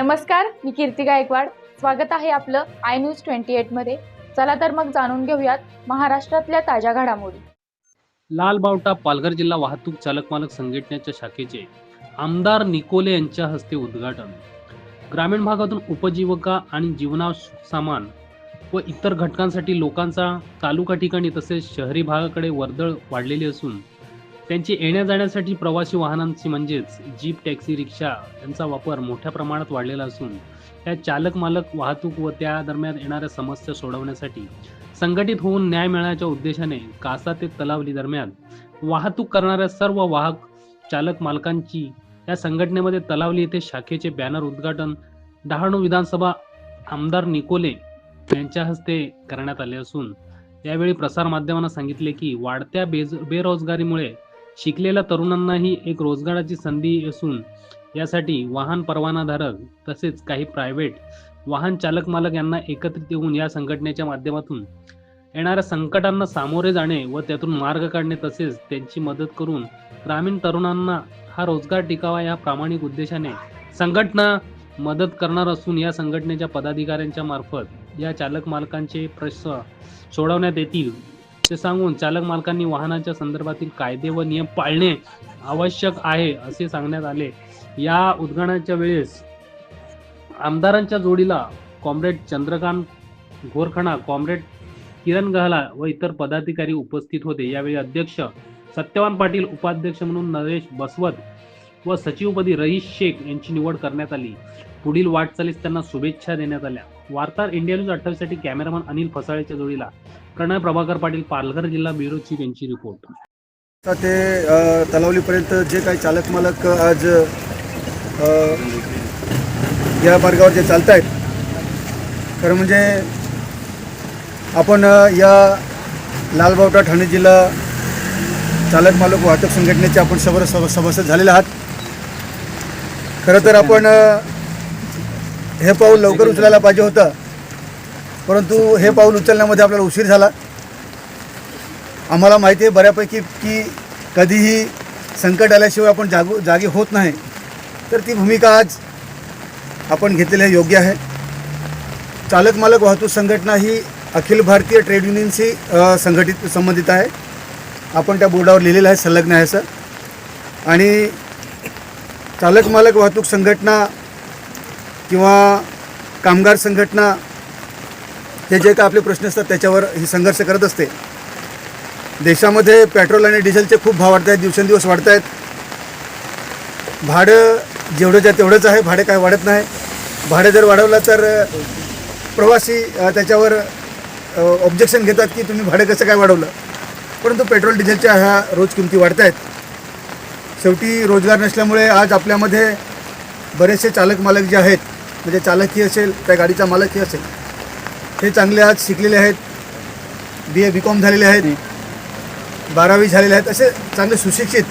नमस्कार मी कीर्ती गायकवाड. स्वागत आहे आपलं आय न्यूज ट्वेंटी एटमध्ये चला तर मग जाणून घेऊयात महाराष्ट्रातल्या ताज्या घडामोडी. लाल बावटा पालघर जिल्हा वाहतूक चालक मालक संघटनेच्या शाखेचे आमदार निकोले यांच्या हस्ते उद्घाटन. ग्रामीण भागातून उपजीविका आणि जीवनावश्यक सामान व इतर घटकांसाठी लोकांचा तालुका ठिकाणी तसेच शहरी भागाकडे वर्दळ वाढलेली असून त्यांची येण्या जाण्यासाठी प्रवासी वाहनांची म्हणजेच जीप टॅक्सी रिक्षा यांचा वापर मोठ्या प्रमाणात वाढलेला असून त्या चालक मालक वाहतूक व त्या दरम्यान येणाऱ्या समस्या सोडवण्यासाठी संघटित होऊन न्याय मिळण्याच्या उद्देशाने कासा ते तलावली दरम्यान वाहतूक करणाऱ्या सर्व वाहक चालक मालकांची या संघटनेमध्ये तलावली येथे शाखेचे बॅनर उद्घाटन डहाणू विधानसभा आमदार निकोले यांच्या हस्ते करण्यात आले असून यावेळी प्रसारमाध्यमांना सांगितले की वाढत्या बेज बेरोजगारीमुळे शिकलेल्या तरुणांनाही एक रोजगाराची संधी असून यासाठी वाहन परवानाधारक तसेच काही प्रायव्हेट वाहन चालक मालक यांना एकत्रित येऊन या संघटनेच्या माध्यमातून येणाऱ्या संकटांना सामोरे जाणे व त्यातून मार्ग काढणे तसेच त्यांची मदत करून ग्रामीण तरुणांना हा रोजगार टिकावा या प्रामाणिक उद्देशाने संघटना मदत करणार असून या संघटनेच्या पदाधिकाऱ्यांच्या मार्फत या चालक मालकांचे प्रश्न सोडवण्यात येतील. ते सांगून चालक मालकांनी वाहनाच्या संदर्भातील कायदे व नियम पाळणे आवश्यक आहे असे सांगण्यात आले. या उद्घाटनाच्या वेळेस आमदारांच्या जोडीला कॉम्रेड चंद्रकांत घोरखणा कॉम्रेड किरण गहला व इतर पदाधिकारी उपस्थित होते. यावेळी अध्यक्ष सत्यवान पाटील उपाध्यक्ष म्हणून नरेश बसवत व सचिवपदी रईस शेख यांची निवड करण्यात आली. पुढील वाटचालीस त्यांना शुभेच्छा देण्यात आल्या. वार्ताहर इंडिया न्यूज अठ्ठावीससाठी कॅमेरामन अनिल फसाळेच्या जोडीला प्रणय प्रभाकर पाटील पालघर जिल्हा ब्युरो चीफ यांची रिपोर्ट. आता ते तलावलीपर्यंत जे काही चालक मालक आज या मार्गावर जे चालत आहेत खरं म्हणजे आपण या लालबावटा ठाणे जिल्हा चालक मालक वाहतूक संघटनेचे आपण सबर सभ सभासद झालेले आहात. खरं तर आपण हे पाऊल लवकर उचलायला पाहिजे होतं. परंतु हे पाऊल उचलण्यामध्ये आपल्याला उशीर झाला. आम्हाला माहिती आहे बऱ्यापैकी की कधीही संकट आल्याशिवाय आपण जागू जागी होत नाही. तर ती भूमिका आज आपण घेतलेली आहे योग्य आहे. चालक मालक वाहतूक संघटना ही अखिल भारतीय ट्रेड युनियनशी संघटित संबंधित आहे. आपण त्या बोर्डावर लिहिलेलं आहे संलग्न आहे सर. आणि चालक मालक वाहतूक संघटना किंवा कामगार संघटना हे जे काय आपले प्रश्न असतात त्याच्यावर ही संघर्ष करत असते. देशामध्ये पेट्रोल आणि डिझेलचे खूप भाव वाढत आहेत दिवसेंदिवस वाढत आहेत भाडं जेवढंच आहे तेवढंच आहे भाडे काय वाढत नाही. भाडं जर वाढवलं तर प्रवासी त्याच्यावर ऑब्जेक्शन घेतात की तुम्ही भाडं कसं काय वाढवलं? परंतु पेट्रोल डिझेलच्या ह्या रोज किमती वाढत आहेत शेवटी रोजगार नसल्यामुळे आज आपल्यामध्ये बरेचसे चालक मालक जे आहेत म्हणजे चालकही असेल त्या गाडीचा मालकही असेल हे चांगले आज शिकलेले आहेत. बी ए बी कॉम झालेले आहेत. बारावी झालेले आहेत. असे चांगले सुशिक्षित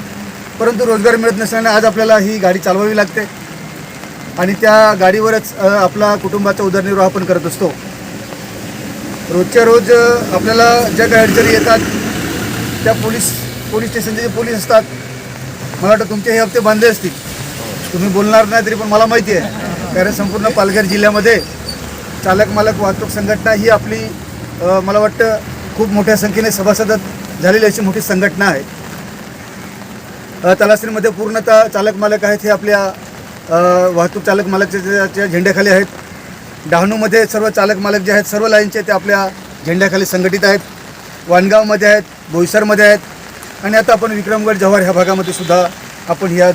परंतु रोजगार मिळत नसल्याने आज आपल्याला ही गाडी चालवावी लागते. आणि त्या गाडीवरच आपला कुटुंबाचा उदरनिर्वाह आपण करत असतो. रोजच्या रोज आपल्याला ज्या काही अडचणी येतात त्या पोलीस पोलीस स्टेशनचे जे पोलीस असतात मला वाटतं तुमचे हे हप्ते बांधले असतील. तुम्ही बोलणार नाही तरी पण मला माहिती आहे. कारण संपूर्ण पालघर जिल्ह्यामध्ये चालक मालक वाहतूक संघटना ही आपली मला वाटतं खूप मोठ्या संख्येने सभासद झालेली अशी मोठी संघटना आहे. तलासरीमध्ये पूर्णतः चालक मालक आहेत हे आपल्या वाहतूक चालक मालकच्या झेंड्याखाली आहेत. डहाणूमध्ये सर्व चालक मालक जे आहेत सर्व लाईनचे ते आपल्या झेंड्याखाली संघटित आहेत. वाणगावमध्ये आहेत बोईसरमध्ये आहेत आणि आता आपण विक्रमगड जव्हार ह्या भागामध्ये सुद्धा आपण ह्या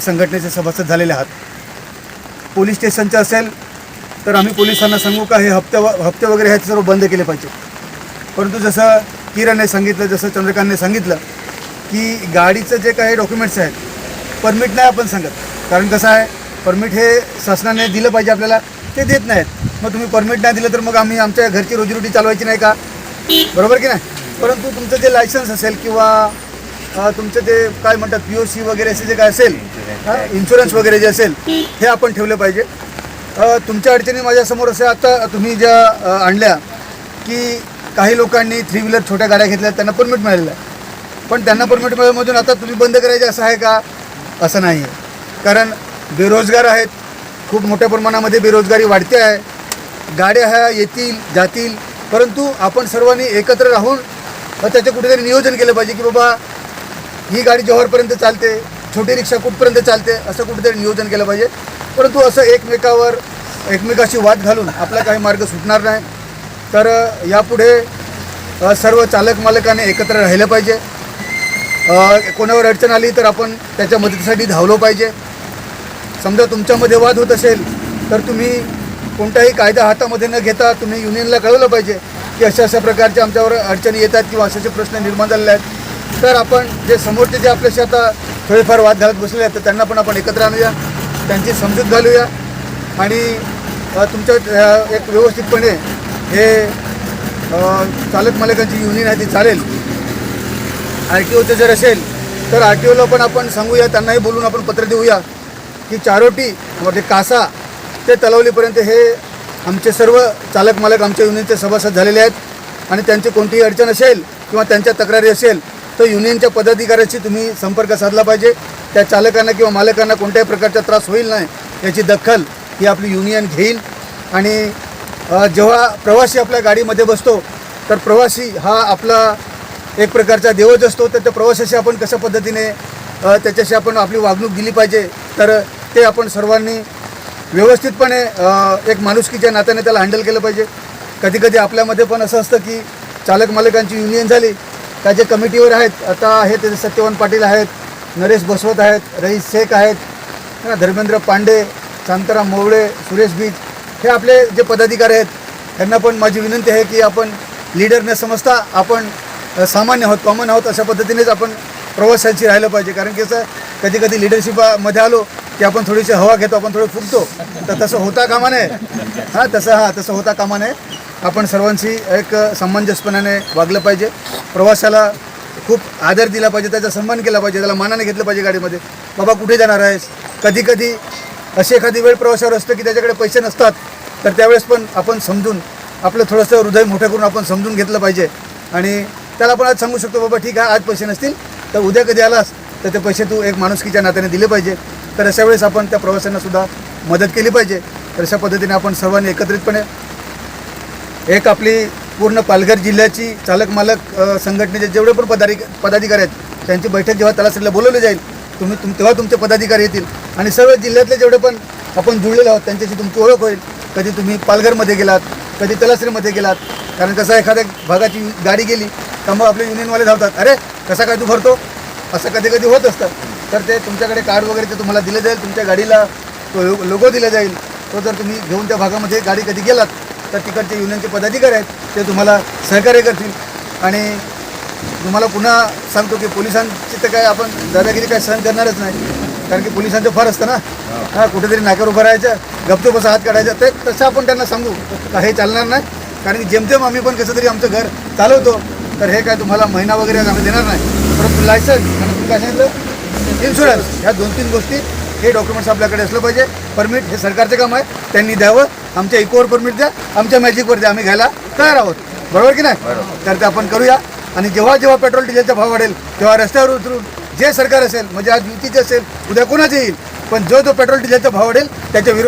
संघटनेचे सभासद झालेले आहात. पोलीस स्टेशनचं असेल तर आम्ही पोलिसांना सांगू का हे हप्ते हप्ते वगैरे ह्याचे सर्व बंद केले पाहिजे. परंतु जसं किरणने सांगितलं जसं चंद्रकांतने सांगितलं की गाडीचं जे काही डॉक्युमेंट्स आहेत परमिट नाही आपण सांगत. कारण कसं आहे परमिट हे शासनाने दिलं पाहिजे आपल्याला ते देत नाहीत. मग तुम्ही परमिट नाही दिलं तर मग आम्ही आमच्या घरची रोजीरोटी चालवायची नाही का? बरोबर की नाही? परंतु तुमचं जे लायसन्स असेल किंवा तुमचं ते काय म्हणतात पी ओ सी वगैरे असे जे काय असेल इन्शुरन्स वगैरे जे असेल हे आपण ठेवलं पाहिजे. तुमच्या अडचणी माझ्यासमोर असे आता तुम्ही ज्या आणल्या की काही लोकांनी थ्री व्हीलर छोट्या गाड्या घेतल्या त्यांना परमिट मिळालेलं आहे. पण त्यांना परमिट मिळाल्यामधून आता तुम्ही बंद करायचे असं आहे का? असं नाही आहे. कारण बेरोजगार आहेत खूप मोठ्या प्रमाणामध्ये बेरोजगारी वाढते आहे. गाड्या ह्या येतील जातील परंतु आपण सर्वांनी एकत्र राहून त्याचं कुठेतरी नियोजन केलं पाहिजे की बाबा ही गाडी जव्हारपर्यंत चालते छोटी रिक्षा कुठपर्यंत चालते असं कुठेतरी नियोजन केलं पाहिजे. परंतु असं एकमेकावर एकमेकाशी वाद घालून आपला काही मार्ग सुटणार नाही. तर यापुढे सर्व चालक मालकाने एकत्र राहिलं पाहिजे. कोणावर अडचण आली तर आपण त्याच्या मदतीसाठी धावलो पाहिजे. समजा तुमच्यामध्ये वाद होत असेल तर तुम्ही कोणताही कायदा हातामध्ये न घेता तुम्ही युनियनला कळवलं पाहिजे की अशा अशा प्रकारचे आमच्यावर अडचणी येतात किंवा असे असे प्रश्न निर्माण झालेले आहेत. तर आपण जे समोरचे जे आपल्याशी आता थोडेफार वाद घालत बसलेले आहेत तर त्यांना पण आपण एकत्र आणूया. त्यांची समजूत घालूया. आणि तुमच्या एक व्यवस्थितपणे हे चालक मालकांची युनियन आहे ती चालेल. आर टी ओचं जर असेल तर आर टी ओला पण आपण सांगूया त्यांनाही बोलून आपण पत्र देऊया की चारोटी म्हणजे कासा ते तलावलीपर्यंत हे आमचे सर्व चालक मालक आमच्या युनियनचे सभासद झालेले आहेत. आणि त्यांची कोणतीही अडचण असेल किंवा त्यांच्या तक्रारी असेल तर युनियनच्या पदाधिकाऱ्याशी तुम्ही संपर्क साधला पाहिजे. त्या चालकांना किंवा मालकांना कोणत्याही प्रकारचा त्रास होईल नाही याची दखल ही आपली युनियन घेईल. आणि जेव्हा प्रवासी आपल्या गाडीमध्ये बसतो तर प्रवासी हा आपला एक प्रकारचा देवच असतो. तर त्या प्रवाशाशी आपण कशा पद्धतीने त्याच्याशी आपण आपली वागणूक दिली पाहिजे तर ते आपण सर्वांनी व्यवस्थितपणे एक माणुसकीच्या नात्याने त्याला हँडल केलं पाहिजे. कधी कधी आपल्यामध्ये पण असं असतं की चालक मालकांची युनियन झाली त्या जे कमिटीवर आहेत आता हे ते सत्यवान पाटील आहेत नरेश बसवत आहेत रईस शेख आहेत धर्मेंद्र पांडे शांताराम मोवळे सुरेश बीज हे आपले जे पदाधिकारी आहेत त्यांना पण माझी विनंती आहे की आपण लीडर न समजता आपण सामान्य आहोत कॉमन आहोत अशा पद्धतीनेच आपण प्रवाशांशी राहिलं पाहिजे. कारण की असं कधी कधी लिडरशिपमध्ये आलो की आपण थोडीशी हवा घेतो आपण थोडं फुटतो तर तसं होता कामा नये. हां तसं हां तसं होता कामा नये. आपण सर्वांशी एक सामंजस्यपणाने वागलं पाहिजे. प्रवासाला खूप आदर दिला पाहिजे त्याचा सन्मान केला पाहिजे त्याला मानाने घेतलं पाहिजे गाडीमध्ये. बाबा कुठे जाणार आहेस? कधी कधी अशी एखादी वेळ प्रवासावर असतं की त्याच्याकडे पैसे नसतात तर त्यावेळेस पण आपण समजून आपलं थोडंसं हृदय मोठं करून आपण समजून घेतलं पाहिजे. आणि त्याला आपण आज सांगू शकतो बाबा ठीक आहे आज पैसे नसतील तर उद्या कधी आलास तर ते पैसे तू एक माणुसकीच्या नात्याने दिले पाहिजे. तर अशा वेळेस आपण त्या प्रवाशांनासुद्धा मदत केली पाहिजे. तर अशा पद्धतीने आपण सर्वांनी एकत्रितपणे एक आपली पूर्ण पालघर जिल्ह्याची चालक मालक संघटनेचे जेवढे पण पदाधिक पदाधिकारी आहेत त्यांची बैठक जेव्हा तलासरीला बोलवली जाईल तुम्ही तुम तेव्हा तुमचे पदाधिकारी येतील. आणि सर्व जिल्ह्यातले जेवढे पण आपण जुळलेले आहोत त्यांच्याशी तुमची ओळख होईल. कधी तुम्ही पालघरमध्ये गेलात कधी तलासरीमध्ये गेलात. कारण कसं एखाद्या भागाची गाडी गेली तर मग आपले युनियनवाले धावतात अरे कसा काय तू भरतो? असं कधी कधी होत असतं. तर ते तुमच्याकडे कार्ड वगैरे ते तुम्हाला दिलं जाईल तुमच्या गाडीला तो लोगो दिला जाईल. तो जर तुम्ही घेऊन त्या भागामध्ये गाडी कधी गेलात तर तिकडचे युनियनचे पदाधिकारी आहेत ते तुम्हाला सहकार्य करतील. आणि तुम्हाला पुन्हा सांगतो की पोलिसांची तर काय आपण दादागिरी काय सहन करणारच नाही. कारण की पोलिसांचं फार असतं ना. हां. कुठेतरी नाक्यावर उभं राहायचं गपचूप असं हात काढायचा. ते तसं आपण त्यांना सांगू का हे चालणार नाही. कारण की जेमतेम आम्ही पण कसं तरी आमचं घर चालवतो तर हे काय तुम्हाला महिना वगैरे आम्ही देणार नाही. परंतु लायसन्स आणि तुम्ही काय सांगितलं? इन्शुरन्स ह्या दोन तीन गोष्टी हे डॉक्युमेंट्स आपल्याकडे असलं पाहिजे. परमिट हे सरकारचं काम आहे. त्यांनी द्यावं. आमच्या इकोवर परमिट द्या आमच्या मॅजिकवर द्या आम्ही घ्यायला तयार आहोत. बरोबर की नाही? तर ते आपण करूया. आणि जेव्हा जेव्हा पेट्रोल डिझेलचा भाव वाढेल तेव्हा रस्त्यावर उतरून जे सरकार असेल म्हणजे आज युतीचे असेल उद्या कोणाचे येईल पण जो जो पेट्रोल डिझेलचा भाव वाढेल त्याच्या विरोधात